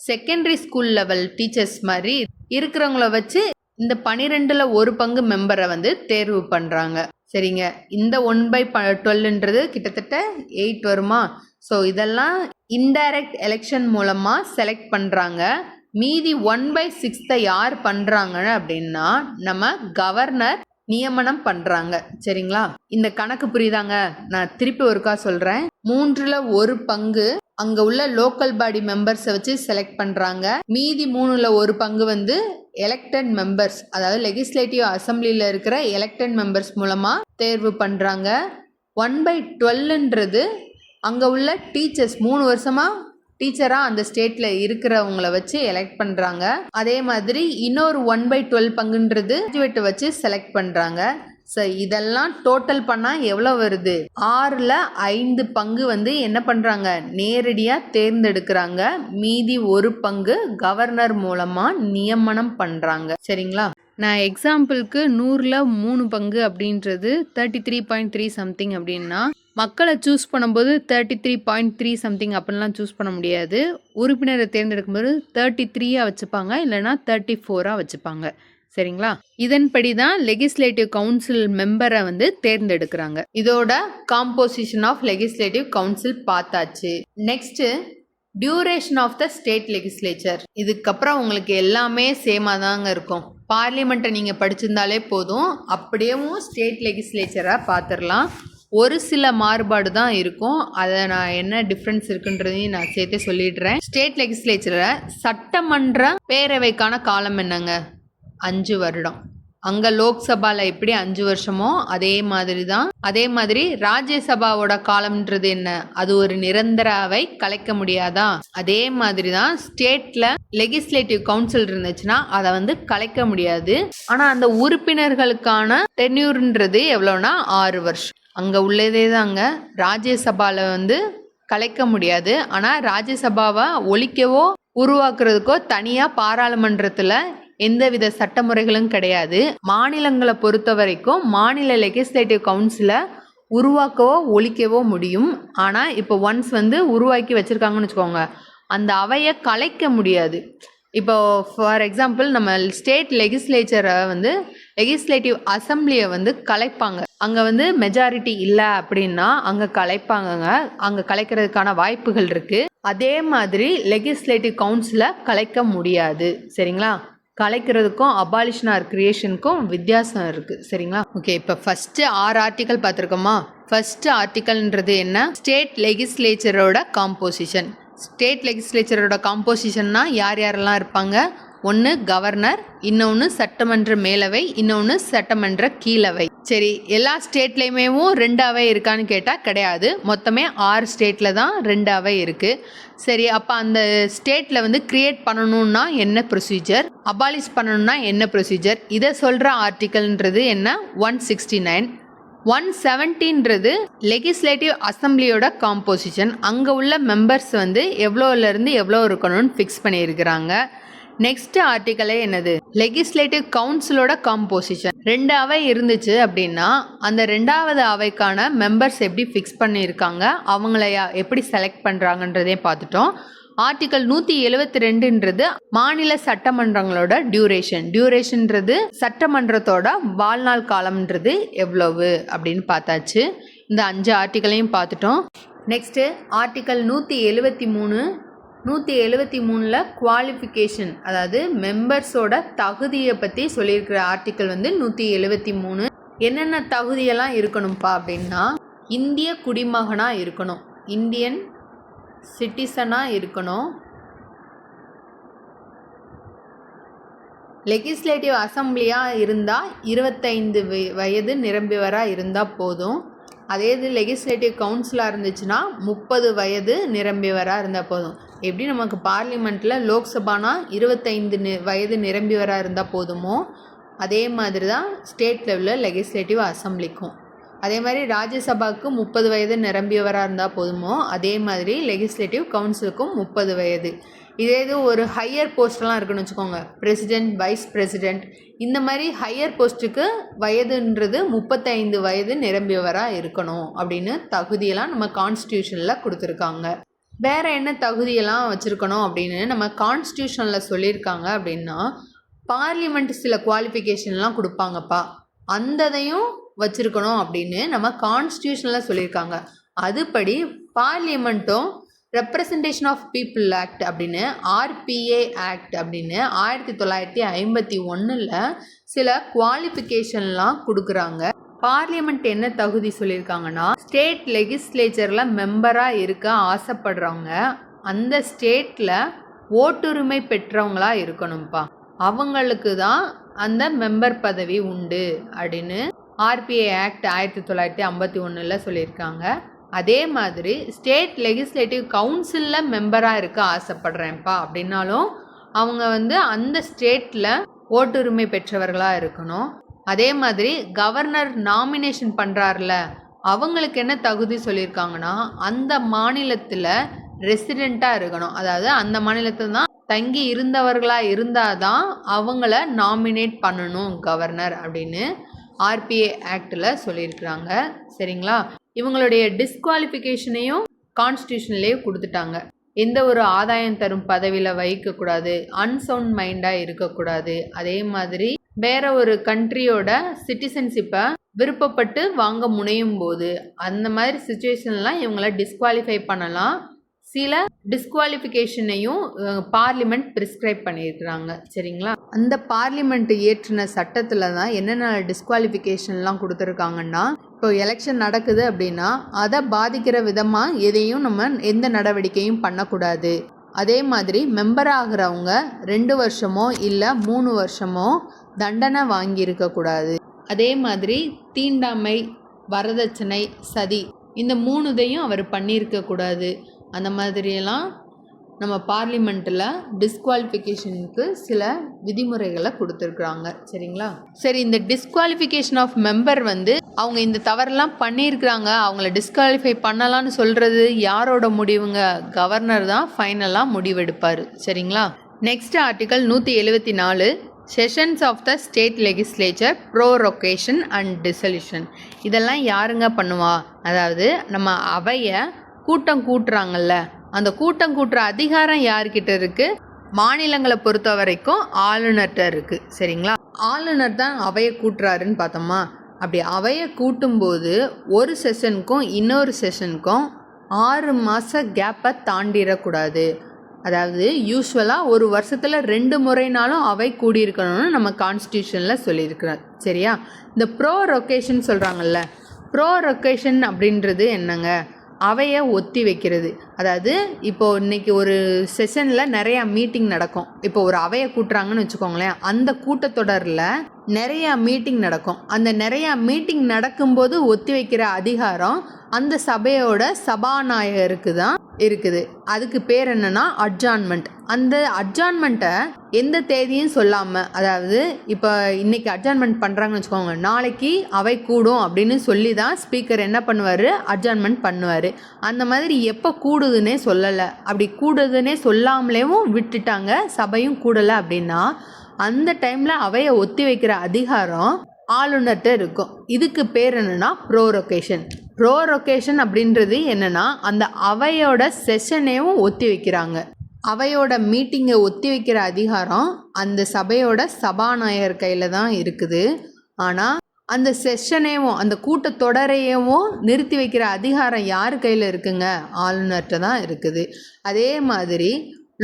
செகண்டரி ஸ்கூல் லெவல் டீச்சர்ஸ் மாதிரி இருக்கிறவங்கள வச்சு இந்த பனிரெண்டில் ஒரு பங்கு மெம்பரை வந்து தேர்வு பண்ணுறாங்க சரிங்க. இந்த ஒன் பை ப டுவெல்ன்றது கிட்டத்தட்ட எயிட் வருமா? ஸோ இதெல்லாம் இன்டைரக்ட் எலெக்ஷன் மூலமாக செலக்ட் பண்ணுறாங்க மீதி ஒன் பை சிக்ஸ்த்தை யார் பண்ணுறாங்க அப்படின்னா நம்ம கவர்னர் நியமனம் பண்ணுறாங்க சரிங்களா? இந்த கணக்கு புரியுதாங்க? நான் திருப்பி ஒருக்கா சொல்கிறேன் மூன்றில் ஒரு பங்கு அங்கே உள்ள லோக்கல் பாடி மெம்பர்ஸை வச்சு செலக்ட் பண்ணுறாங்க மீதி மூணுல ஒரு பங்கு வந்து எலெக்டட் மெம்பர்ஸ் அதாவது லெகிஸ்லேட்டிவ் அசம்பிளியில் இருக்கிற எலெக்டட் மெம்பர்ஸ் மூலமாக தேர்வு பண்ணுறாங்க ஒன் பை டுவெல்ன்றது அங்கே உள்ள டீச்சர்ஸ் மூணு வருஷமாக டீச்சராக அந்த ஸ்டேட்டில் இருக்கிறவங்கள வச்சு எலெக்ட் பண்ணுறாங்க அதே மாதிரி இன்னொரு ஒன் பை டுவெல் பங்குன்றது கிராஜுவேட்டை வச்சு செலக்ட் பண்ணுறாங்க ஸோ இதெல்லாம் டோட்டல் பண்ணால் எவ்வளோ வருது? ஆறில் ஐந்து பங்கு வந்து என்ன பண்ணுறாங்க நேரடியாக தேர்ந்தெடுக்கிறாங்க. மீதி ஒரு பங்கு கவர்னர் மூலமாக நியமனம் பண்ணுறாங்க சரிங்களா? நான் எக்ஸாம்பிளுக்கு நூறில் மூணு பங்கு அப்படின்றது thirty three point three something அப்படின்னா மக்களை சூஸ் பண்ணும்போது thirty three point three something அப்படின்லாம் சூஸ் பண்ண முடியாது. உறுப்பினரை தேர்ந்தெடுக்கும்போது தேர்ட்டி த்ரீயாக வச்சுப்பாங்க இல்லைனா தேர்ட்டி ஃபோராக வச்சுப்பாங்க. சரிங்களா? இதன்படி தான் லெகிஸ்லேட்டிவ் கவுன்சில் மெம்பரை வந்து தேர்ந்தெடுக்கிறாங்க. இதோட காம்போசிஷன் ஆஃப் லெகிஸ்லேட்டிவ் கவுன்சில் பார்த்தாச்சு. Next duration of the state legislature இதுக்கப்புறம் உங்களுக்கு எல்லாமே சேமாக தாங்க இருக்கும். பார்லிமெண்ட்டை நீங்கள் படிச்சிருந்தாலே போதும். அப்படியேவும் ஸ்டேட் லெகிஸ்லேச்சராக பார்த்துடலாம் ஒரு சில மாறுபாடு தான் இருக்கும். அதை நான் என்ன டிஃப்ரென்ஸ் இருக்குன்றதையும் நான் சேர்த்தே சொல்லிடுறேன். ஸ்டேட் லெகிஸ்லேச்சரை சட்டமன்ற பேரவைக்கான காலம் என்னங்க? அஞ்சு வருடம். அங்கே லோக்சபாவில் எப்படி அஞ்சு வருஷமோ அதே மாதிரி தான் அதே மாதிரி ராஜ்யசபாவோட காலம்ன்றது என்ன? அது ஒரு நிரந்தர அவை கலைக்க முடியாதா? அதே மாதிரி தான் ஸ்டேட்டில் லெகிஸ்லேட்டிவ் கவுன்சில் இருந்துச்சுன்னா அதை வந்து கலைக்க முடியாது. ஆனால் அந்த உறுப்பினர்களுக்கான டென்யூர்ன்றது எவ்வளோனா ஆறு வருஷம். அங்கே உள்ளதே தாங்க ராஜ்யசபாவில் வந்து கலைக்க முடியாது. ஆனால் ராஜ்யசபாவை ஒழிக்கவோ உருவாக்குறதுக்கோ தனியாக பாராளுமன்றத்தில் எந்தவித சட்டமுறைகளும் கிடையாது. மாநிலங்களை பொறுத்த வரைக்கும் மாநில லெகிஸ்லேட்டிவ் கவுன்சிலை உருவாக்கவோ ஒழிக்கவோ முடியும். ஆனால் இப்போ ஒன்ஸ் வந்து உருவாக்கி வச்சுருக்காங்கன்னு வச்சுக்கோங்க. அந்த அவையை கலைக்க முடியாது. இப்போ ஃபார் எக்ஸாம்பிள் நம்ம ஸ்டேட் லெகிஸ்லேச்சரை வந்து லெகிஸ்லேட்டிவ் அசம்பிளியை வந்து கலைப்பாங்க. அங்கே வந்து மெஜாரிட்டி இல்லை அப்படின்னா அங்கே கலைப்பாங்கங்க. அங்கே கலைக்கிறதுக்கான வாய்ப்புகள் இருக்குது அதே மாதிரி லெகிஸ்லேட்டிவ் கவுன்சிலை கலைக்க முடியாது. சரிங்களா? கலைக்கிறதுக்கும் அபாலிஷன் ஆர் கிரியேஷனுக்கும் வித்தியாசம் இருக்குது சரிங்களா? ஓகே இப்போ ஃபஸ்ட்டு ஆறு ஆர்டிக்கல் பார்த்துருக்கோமா? ஃபஸ்ட்டு ஆர்டிக்கல்ன்றது என்ன? ஸ்டேட் லெகிஸ்லேச்சரோட காம்போசிஷன் ஸ்டேட் லெகிஸ்லேச்சரோட காம்போசிஷன்னா யார் யாரெல்லாம் இருப்பாங்க? ஒன்று கவர்னர் இன்னொன்று சட்டமன்ற மேலவை இன்னொன்று சட்டமன்ற கீழவை. சரி எல்லா ஸ்டேட்லேயுமே ரெண்டு அவை இருக்கான்னு கேட்டால் கிடையாது. மொத்தமே ஆறு ஸ்டேட்டில் தான் ரெண்டு அவை இருக்குது சரி அப்போ அந்த ஸ்டேட்டில் வந்து கிரியேட் பண்ணணும்னா என்ன ப்ரொசீஜர் அபாலிஷ் பண்ணணும்னா என்ன ப்ரொசீஜர் இதை சொல்கிற ஆர்டிக்கல்ன்றது என்ன? ஒன் சிக்ஸ்டி நைன் ஒன் செவன்டீன்றது லெகிஸ்லேட்டிவ் அசம்பிளியோட காம்போசிஷன் அங்கே உள்ள மெம்பர்ஸ் வந்து எவ்வளோலேருந்து எவ்வளோ இருக்கணும்னு ஃபிக்ஸ் பண்ணியிருக்கிறாங்க. நெக்ஸ்ட் ஆர்டிக்கலே என்னது? லெகிஸ்லேட்டிவ் கவுன்சிலோட காம்போசிஷன் ரெண்டு அவை இருந்துச்சு அப்படின்னா அந்த ரெண்டாவது அவைக்கான மெம்பர்ஸ் எப்படி ஃபிக்ஸ் பண்ணியிருக்காங்க அவங்கள எப்படி செலக்ட் பண்ணுறாங்கன்றதையும் பார்த்துட்டோம். ஆர்டிகல் நூற்றி எழுபத்தி ரெண்டுன்றது மாநில சட்டமன்றங்களோட டியூரேஷன் டியூரேஷன்ன்றது சட்டமன்றத்தோட வாழ்நாள் காலம்ன்றது எவ்வளவு அப்படின்னு பார்த்தாச்சு. இந்த அஞ்சு ஆர்டிகளையும் பார்த்துட்டோம். நெக்ஸ்ட்டு ஆர்டிக்கல் நூற்றி எழுபத்தி மூணு நூற்றி எழுபத்தி மூணில் குவாலிஃபிகேஷன் அதாவது மெம்பர்ஸோட தகுதியை பற்றி சொல்லியிருக்கிற ஆர்டிக்கல் வந்து நூற்றி எழுபத்தி மூணு என்னென்ன தகுதியெல்லாம் இருக்கணும்ப்பா அப்படின்னா இந்திய குடிமகனாக இருக்கணும். இந்தியன் சிட்டிசனாக இருக்கணும். லெகிஸ்லேட்டிவ் அசம்பிளியாக இருந்தால் இருபத்தைந்து வய- வயது நிரம்பியவராக இருந்தால் போதும். அதே இது லெகிஸ்லேட்டிவ் கவுன்சிலாக இருந்துச்சுன்னா முப்பது வயது நிரம்பியவராக இருந்தால் போதும். எப்படி நமக்கு பார்லிமெண்ட்டில் லோக்சபானா இருபத்தைந்து நி வயது நிரம்பியவராக இருந்தால் போதுமோ அதே மாதிரி தான் ஸ்டேட் லெவலில் லெகிஸ்லேட்டிவ் அசம்பிளிக்கும் அதே மாதிரி ராஜ்யசபாவுக்கு முப்பது வயது நிரம்பியவராக இருந்தால் போதுமோ அதே மாதிரி லெகிஸ்லேட்டிவ் கவுன்சிலுக்கும் முப்பது வயது. இதே இது ஒரு ஹையர் போஸ்ட்லாம் இருக்குன்னு வச்சுக்கோங்க. பிரசிடெண்ட் வைஸ் பிரசிடெண்ட் இந்த மாதிரி ஹையர் போஸ்ட்டுக்கு வயதுன்றது முப்பத்தைந்து வயது நிரம்பியவராக இருக்கணும் அப்படின்னு தகுதியெல்லாம் நம்ம கான்ஸ்டியூஷனில் கொடுத்துருக்காங்க. வேற என்ன தகுதியெல்லாம் வச்சுருக்கணும் அப்படின்னு நம்ம கான்ஸ்டியூஷனில் சொல்லியிருக்காங்க அப்படின்னா பார்லிமெண்ட் சில குவாலிஃபிகேஷன்லாம் கொடுப்பாங்கப்பா. அந்ததையும் வச்சுருக்கணும் அப்படின்னு நம்ம கான்ஸ்டியூஷனில் சொல்லியிருக்காங்க. அதுபடி பார்லிமெண்ட்டும் ரெப்ரசன்டேஷன் ஆஃப் பீப்புள் ஆக்ட் அப்படின்னு ஆர்பிஏ ஆக்ட் அப்படின்னு ஆயிரத்தி தொள்ளாயிரத்தி ஐம்பத்தி ஒன்றில் சில குவாலிஃபிகேஷன்லாம் கொடுக்குறாங்க. பார்லிமெண்ட் என்ன தகுதி சொல்லியிருக்காங்கன்னா ஸ்டேட் லெகிஸ்லேச்சரில் மெம்பராக இருக்க ஆசைப்படுறவங்க அந்த ஸ்டேட்டில் ஓட்டுரிமை பெற்றவங்களாக இருக்கணும்ப்பா. அவங்களுக்கு தான் அந்த மெம்பர் பதவி உண்டு அப்படின்னு ஆர்பிஐ ஆக்ட் ஆயிரத்தி தொள்ளாயிரத்தி ஐம்பத்தி ஒன்றில் சொல்லியிருக்காங்க. அதே மாதிரி ஸ்டேட் லெகிஸ்லேட்டிவ் கவுன்சிலில் மெம்பராக இருக்க ஆசைப்படுறேன்ப்பா அப்படின்னாலும் அவங்க வந்து அந்த ஸ்டேட்டில் ஓட்டுரிமை பெற்றவர்களாக இருக்கணும். அதே மாதிரி கவர்னர் நாமினேஷன் பண்ணுறாருல அவங்களுக்கு என்ன தகுதி சொல்லியிருக்காங்கன்னா அந்த மாநிலத்தில் ரெசிடெண்ட்டாக இருக்கணும். அதாவது அந்த மாநிலத்தில் தான் தங்கி இருந்தவர்களாக இருந்தால் தான் அவங்கள நாமினேட் பண்ணணும் கவர்னர் அப்படின்னு. ஆர்பிஏ ஆக்டில் சொல்லியிருக்கிறாங்க. சரிங்களா? இவங்களுடைய டிஸ்குவாலிஃபிகேஷனையும் கான்ஸ்டியூஷன்லேயே கொடுத்துட்டாங்க. எந்த ஒரு ஆதாயம் தரும் பதவியில் வைக்கக்கூடாது அன்சவுண்ட் மைண்டாக இருக்கக்கூடாது. அதே மாதிரி வேற ஒரு கண்ட்ரியோட சிட்டிசன்ஷிப்பை விருப்பப்பட்டு வாங்க முனையும் போது அந்த மாதிரி சுச்சுவேஷன்லாம் இவங்கள டிஸ்குவாலிஃபை பண்ணலாம். சில டிஸ்குவாலிஃபிகேஷனையும் பார்லிமெண்ட் ப்ரிஸ்கிரைப் பண்ணியிருக்கிறாங்க. சரிங்களா? அந்த பார்லிமெண்ட் இயற்றின சட்டத்தில் தான் என்னென்ன டிஸ்குவாலிஃபிகேஷன்லாம் கொடுத்துருக்காங்கன்னா இப்போ எலெக்ஷன் நடக்குது அப்படின்னா அதை பாதிக்கிற விதமாக எதையும் நம்ம எந்த நடவடிக்கையும் பண்ணக்கூடாது. அதே மாதிரி மெம்பர் ஆகிறவங்க ரெண்டு வருஷமோ இல்லை மூணு வருஷமோ தண்டனை வாங்கியிருக்கக்கூடாது அதே மாதிரி தீண்டாமை வரதட்சணை சதி இந்த மூணுதையும் அவர் பண்ணியிருக்கக்கூடாது அந்த மாதிரியெல்லாம் நம்ம பார்லிமெண்ட்டில் டிஸ்குவாலிஃபிகேஷனுக்கு சில விதிமுறைகளை கொடுத்துருக்குறாங்க. சரிங்களா? சரி இந்த டிஸ்குவாலிஃபிகேஷன் ஆஃப் மெம்பர் வந்து அவங்க இந்த தவறெல்லாம் பண்ணியிருக்கிறாங்க. அவங்கள டிஸ்குவாலிஃபை பண்ணலான்னு சொல்கிறது யாரோட முடிவுங்க? கவர்னர் தான் ஃபைனலாக முடிவெடுப்பார். சரிங்களா? நெக்ஸ்ட் ஆர்டிக்கல் நூற்றி எழுபத்தி நாலு sessions of the state legislature prorogation and dissolution இதெல்லாம் யாருங்க பண்ணுவா? அதாவது நம்ம அவையை கூட்டம் கூட்டுறாங்கல்ல. அந்த கூட்டம் கூட்டுற அதிகாரம் யார்கிட்ட இருக்கு? மாநிலங்களை பொறுத்த வரைக்கும் ஆளுநர்கிட்ட இருக்குது சரிங்களா? ஆளுநர் தான் அவையை கூட்டுறாருன்னு பார்த்தோமா? அப்படி அவையை கூட்டும்போது ஒரு செஷனுக்கும் இன்னொரு செஷனுக்கும் ஆறு மாத கேப்பை தாண்டிடக்கூடாது. அதாவது யூஸ்வலாக ஒரு வருஷத்தில் ரெண்டு முறைனாலும் அவை கூடியிருக்கணும்னு நம்ம கான்ஸ்டியூஷனில் சொல்லியிருக்கிறோம் சரியா? இந்த ப்ரோ ரொக்கேஷன் சொல்கிறாங்கல்ல ப்ரோ ரொக்கேஷன் அப்படின்றது என்னங்க? அவையை ஒத்தி வைக்கிறது. அதாவது இப்போது இன்னைக்கு ஒரு செஷனில் நிறையா மீட்டிங் நடக்கும். இப்போ ஒரு அவையை கூட்டுறாங்கன்னு வச்சுக்கோங்களேன் அந்த கூட்டத்தொடரில் நிறையா மீட்டிங் நடக்கும். அந்த நிறையா மீட்டிங் நடக்கும்போது ஒத்தி வைக்கிற அதிகாரம் அந்த சபையோட சபாநாயகருக்கு தான் இருக்குது. அதுக்கு பேர் என்னன்னா அட்ஜான்மெண்ட் அந்த அட்ஜான்மெண்ட்டை எந்த தேதியும் சொல்லாமல் அதாவது இப்போ இன்னைக்கு அட்ஜான்மெண்ட் பண்ணுறாங்கன்னு வச்சுக்கோங்க நாளைக்கு அவை கூடும் அப்படின்னு சொல்லி தான் ஸ்பீக்கர் என்ன பண்ணுவார்? அட்ஜான்மெண்ட் பண்ணுவார். அந்த மாதிரி எப்போ கூடுதுன்னே சொல்லலை. அப்படி கூடுதுன்னே சொல்லாமலேவும் விட்டுட்டாங்க சபையும் கூடலை அப்படின்னா அந்த டைமில் அவையை ஒத்தி வைக்கிற அதிகாரம் ஆளுநர்கிட்ட இருக்கும். இதுக்கு பேர் என்னென்னா ப்ரோரொகேஷன் ப்ரோரொகேஷன் அப்படின்றது என்னென்னா அந்த அவையோட செஷனையும் ஒத்தி வைக்கிறாங்க. அவையோட மீட்டிங்கை ஒத்தி வைக்கிற அதிகாரம் அந்த சபையோட சபாநாயகர் கையில் தான் இருக்குது. ஆனால் அந்த செஷனையும் அந்த கூட்டத்தொடரையவும் நிறுத்தி வைக்கிற அதிகாரம் யார் கையில் இருக்குங்க? ஆளுநர்கிட்ட தான் இருக்குது. அதே மாதிரி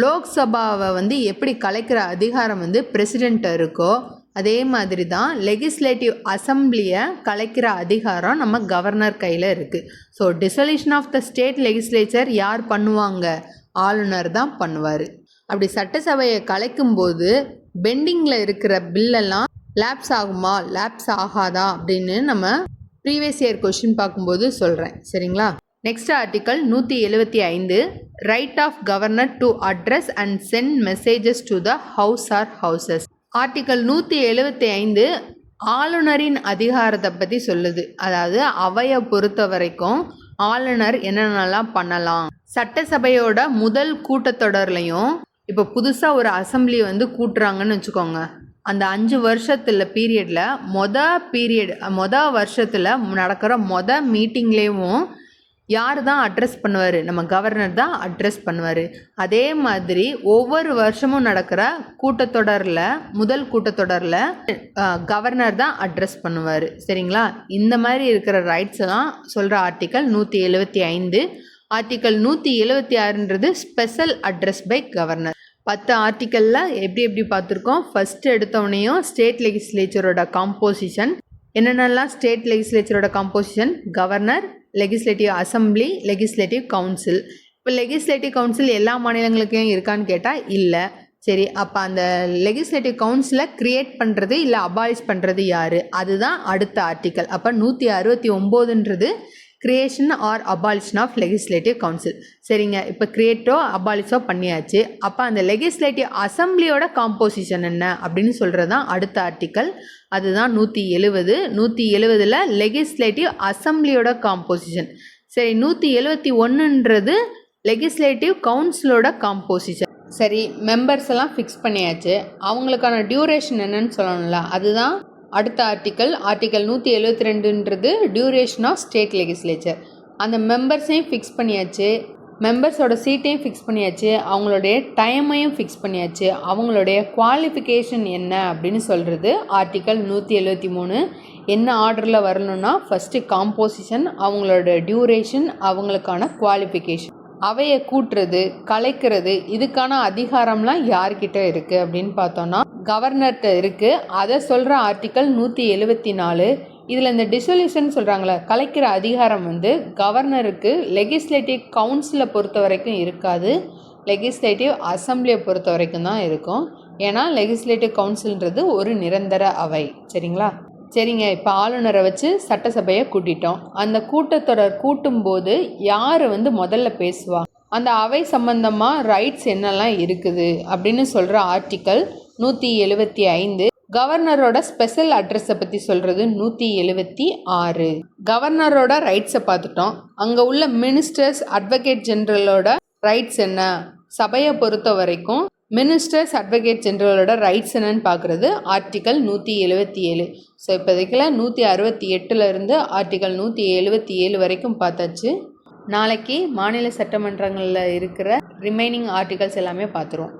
லோக்சபாவை வந்து எப்படி கலைக்கிற அதிகாரம் வந்து பிரசிடெண்ட்டை இருக்கோ அதே மாதிரி தான் லெகிஸ்லேட்டிவ் அசம்பிளியை கலைக்கிற அதிகாரம் நம்ம கவர்னர் கையில் இருக்குது so dissolution of the state legislature யார் பண்ணுவாங்க? ஆளுநர் தான் பண்ணுவார். அப்படி சட்டசபையை கலைக்கும்போது பெண்டிங்கில் இருக்கிற பில்லெல்லாம் லேப்ஸ் ஆகுமா? லேப்ஸ் ஆகாதா? அப்படின்னு நம்ம ப்ரீவியஸ் இயர் கொஷின் பார்க்கும்போது சொல்கிறேன் சரிங்களா? நெக்ஸ்ட் ஆர்டிக்கல் நூற்றி எழுபத்தி ஐந்து right of governor to address and send messages to the house or houses article நூற்றி எழுபத்தி ஐந்து ஆளுநரின் அதிகாரத்தை பற்றி சொல்லுது. அதாவது அவையை பொறுத்த வரைக்கும் ஆளுநர் என்னென்னலாம் பண்ணலாம்? சட்டசபையோட முதல் கூட்டத்தொடர்லையும் இப்போ புதுசாக ஒரு அசம்பிளி வந்து கூட்டுறாங்கன்னு வச்சுக்கோங்க. அந்த அஞ்சு வருஷத்தில் பீரியடில் மொத பீரியட் மொத வருஷத்தில் நடக்கிற மொதல் மீட்டிங்லேயும் யார் தான் அட்ரஸ் பண்ணுவார்? நம்ம கவர்னர் தான் அட்ரஸ் பண்ணுவார். அதே மாதிரி ஒவ்வொரு வருஷமும் நடக்கிற கூட்டத்தொடரில் முதல் கூட்டத்தொடரில் கவர்னர் தான் அட்ரஸ் பண்ணுவார். சரிங்களா? இந்த மாதிரி இருக்கிற ரைட்ஸ் தான் சொல்கிற ஆர்டிக்கல் நூற்றி எழுபத்தி ஐந்து. ஆர்டிக்கல் நூற்றி எழுபத்தி ஆறுன்றது ஸ்பெஷல் அட்ரஸ் பை கவர்னர் பத்து ஆர்டிக்கலில் எப்படி எப்படி பார்த்துருக்கோம்? ஃபஸ்ட்டு எடுத்தவனையும் ஸ்டேட் லெகிஸ்லேச்சரோட காம்போசிஷன் என்னென்னலாம் state லெகிஸ்லேச்சரோட composition governor legislative assembly legislative council இப்போ லெகிஸ்லேட்டிவ் கவுன்சில் எல்லா மாநிலங்களுக்கும் இருக்கான்னு கேட்டால் இல்லை. சரி அப்போ அந்த லெகிஸ்லேட்டிவ் கவுன்சிலை க்ரியேட் பண்ணுறது இல்லை அபாலிஷ் பண்ணுறது யார்? அதுதான் அடுத்த ஆர்டிக்கல் அப்போ நூற்றி அறுபத்தி ஒம்போதுன்றது creation or abolition of legislative council சரிங்க. இப்போ கிரியேட்டோ அபாலிஷோ பண்ணியாச்சு. அப்போ அந்த லெகிஸ்லேட்டிவ் அசம்பிளியோட காம்போசிஷன் என்ன அப்படின்னு சொல்கிறது தான் அடுத்த ஆர்டிக்கல் அதுதான் நூற்றி எழுவது. நூற்றி எழுவதில் லெகிஸ்லேட்டிவ் அசம்பிளியோட காம்போசிஷன் சரி நூற்றி எழுவத்தி ஒன்றுன்றது லெகிஸ்லேட்டிவ் கவுன்சிலோட காம்போசிஷன் சரி மெம்பர்ஸ் எல்லாம் ஃபிக்ஸ் பண்ணியாச்சு. அவங்களுக்கான டியூரேஷன் என்னன்னு சொல்லணும்ல. அதுதான் அடுத்த ஆர்டிக்கல் ஆர்டிக்கல் நூற்றி எழுபத்தி ரெண்டுன்றது டியூரேஷன் ஆஃப் ஸ்டேட் லெகிஸ்லேச்சர் அந்த மெம்பர்ஸையும் ஃபிக்ஸ் பண்ணியாச்சு. மெம்பர்ஸோட சீட்டையும் ஃபிக்ஸ் பண்ணியாச்சு. அவங்களுடைய டைமையும் ஃபிக்ஸ் பண்ணியாச்சு. அவங்களுடைய குவாலிஃபிகேஷன் என்ன அப்படின்னு சொல்கிறது ஆர்டிக்கல் நூற்றி எழுபத்தி மூணு. என்ன ஆர்டரில் வரணும்னா ஃபஸ்ட்டு காம்போசிஷன் அவங்களோட டியூரேஷன் அவங்களுக்கான குவாலிஃபிகேஷன் அவையை கூட்டுறது கலைக்கிறது இதுக்கான அதிகாரம்லாம் யார்கிட்ட இருக்குது அப்படின்னு பார்த்தோன்னா கவர்னர்கிட்ட இருக்குது அதை சொல்கிற ஆர்டிக்கல் நூற்றி எழுபத்தி நாலு. இதில் இந்த டிசொல்யூஷன் சொல்கிறாங்களே கலைக்கிற அதிகாரம் வந்து கவர்னருக்கு லெகிஸ்லேட்டிவ் கவுன்சிலை பொறுத்த வரைக்கும் இருக்காது. லெகிஸ்லேட்டிவ் அசம்பிளியை பொறுத்த வரைக்கும் தான் இருக்கும். ஏன்னா லெகிஸ்லேட்டிவ் கவுன்சில்ன்றது ஒரு நிரந்தர அவை. சரிங்களா? சரிங்க இப்போ ஆளுநரை வச்சு சட்டசபையை கூட்டிட்டோம். அந்த கூட்டத்தொடர் கூட்டும்போது யார் வந்து முதல்ல பேசுவா? அந்த அவை சம்பந்தமாக ரைட்ஸ் என்னெல்லாம் இருக்குது அப்படின்னு சொல்கிற ஆர்டிக்கல் நூற்றி எழுபத்தி ஐந்து. கவர்னரோட ஸ்பெஷல் அட்ரஸை பற்றி சொல்கிறது நூற்றி எழுபத்தி ஆறு. கவர்னரோட ரைட்ஸை பார்த்துட்டோம். அங்கே உள்ள மினிஸ்டர்ஸ் அட்வொகேட் ஜென்ரலோட ரைட்ஸ் என்ன? சபையை பொறுத்த வரைக்கும் மினிஸ்டர்ஸ் அட்வொகேட் ஜென்ரலோட ரைட்ஸ் என்னன்னு பார்க்குறது ஆர்டிக்கல் நூற்றி எழுபத்தி ஏழு. ஸோ இப்போதைக்கில் நூற்றி அறுபத்தி எட்டுலேருந்து ஆர்டிக்கல் நூற்றி எழுபத்தி ஏழு வரைக்கும் பார்த்தாச்சு. நாளைக்கு மாநில சட்டமன்றங்களில் இருக்கிற ரிமைனிங் ஆர்டிகல்ஸ் எல்லாமே பார்த்துருவோம்.